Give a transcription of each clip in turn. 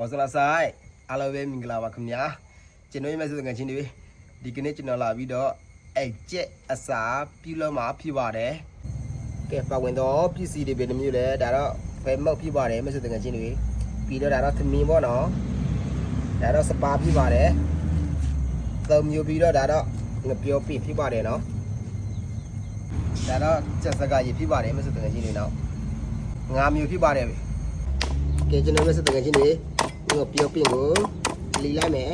ဩစလာဆိုင်အားလုံးပဲမင်္ဂလာပါခင်ဗျာကျွန်တော်ရဲ့မဆုငယ်ချင်းတွေဒီကနေ့ကျွန်တော်လာပြီးတော့အဲ့ကျက်အစာပြုလုပ်မှာဖြစ်ပါတယ်ကဲပါဝင်တော့ပစ္စည်းတွေပဲတစ်မျိုးလဲဒါတော့ဖယ်မောက်ဖြစ်ပါတယ်မဆုငယ်ချင်းတွေပြီးတော့ဒါတော့သမင်းပေါ့နော်ဒါတော့စပါဖြစ်ပါတယ်သုံးမျိုးပြီးတော့ဒါတော့ငပြောပြဖြစ်ပါတယ်နော်ဒါတော့ကျက်စကားရဖြစ်ပါတယ်မဆုငယ်ချင်းတွေနော်ငါမျိုးဖြစ်ပါတယ်ဗျကဲကျွန်တော်မဆုငယ်ချင်းတွေ ငပြောပြကိုလီလိုက်မယ်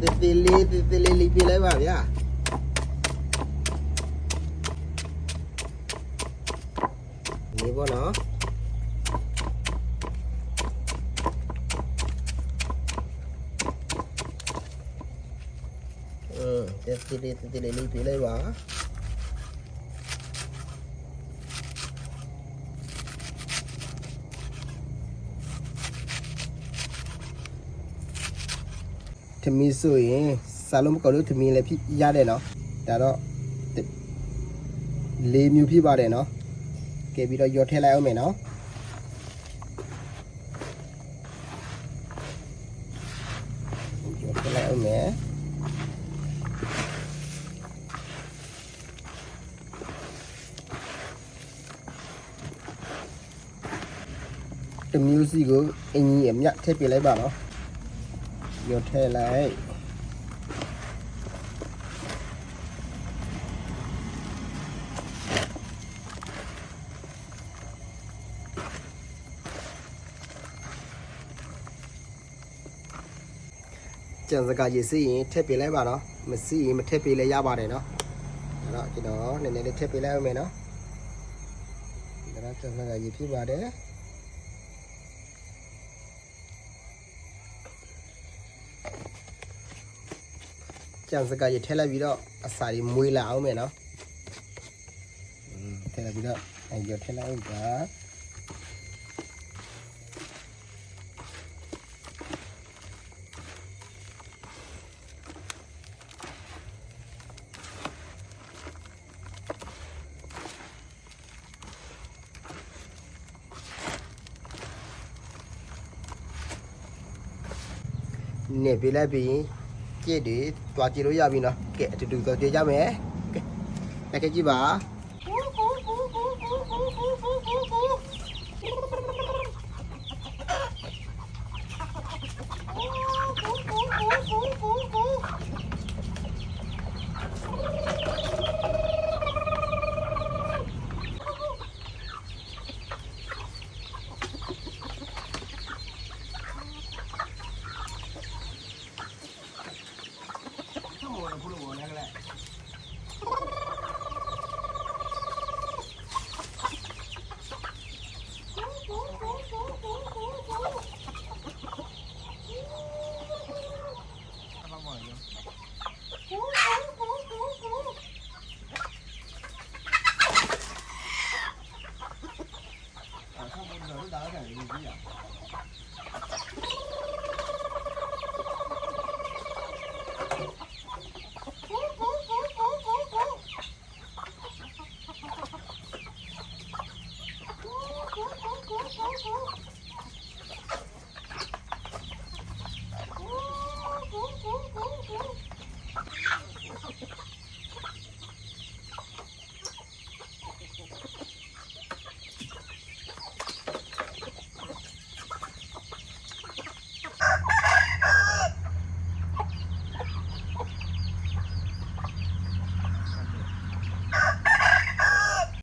တေးတေးလေးတေးတေးလေးလီပြလိုက်ပါဗျာ นี่บ่เนาะเออเดี๋ยวติดๆติดๆรีบไปเลยวะ မီးဆိုရင်စားလို့မကောက်လို့ထမင်းလည်းဖြစ်ရတယ်နော်ဒါတော့လေးမျိုးဖြစ်ပါတယ်နော်ကဲပြီးတော့ရော်ထည့်လိုက်အောင်မယ်နော်ရော်ထည့်လိုက်အောင်မယ်တမျိုးစီကိုအင်းကြီးအမြတ်ထည့်ပြလိုက်ပါနော် ရောထည့်လိုက်ကြံစကားကြီးစီရင်ထည့်ပေးလိုက်ပါနော်မစီရင်မထည့်ပေးလည်းရပါတယ်နော်အဲ့တော့ကျွန်တော်နည်းနည်းလေးထည့်ပေးလိုက်အောင်မယ်နော်ဒါတော့ကြံစကားကြီးဖြစ်ပါတယ် ကြံစကားကြီးထည့်လိုက်ပြီးတော့အစာကြီးမွေးလာအောင်မယ်နော်อืมထည့်လိုက်ပြီးတော့အဲ့ရထည့်လိုက်အောင်ပါနေပေးလိုက်ပြီး ရင်ကြည့်တွေတွားကြည့်လို့ရပြီနော်ကဲအတူတူတော့ကြည့်ကြမယ်ကဲလက်ကကြည့်ပါ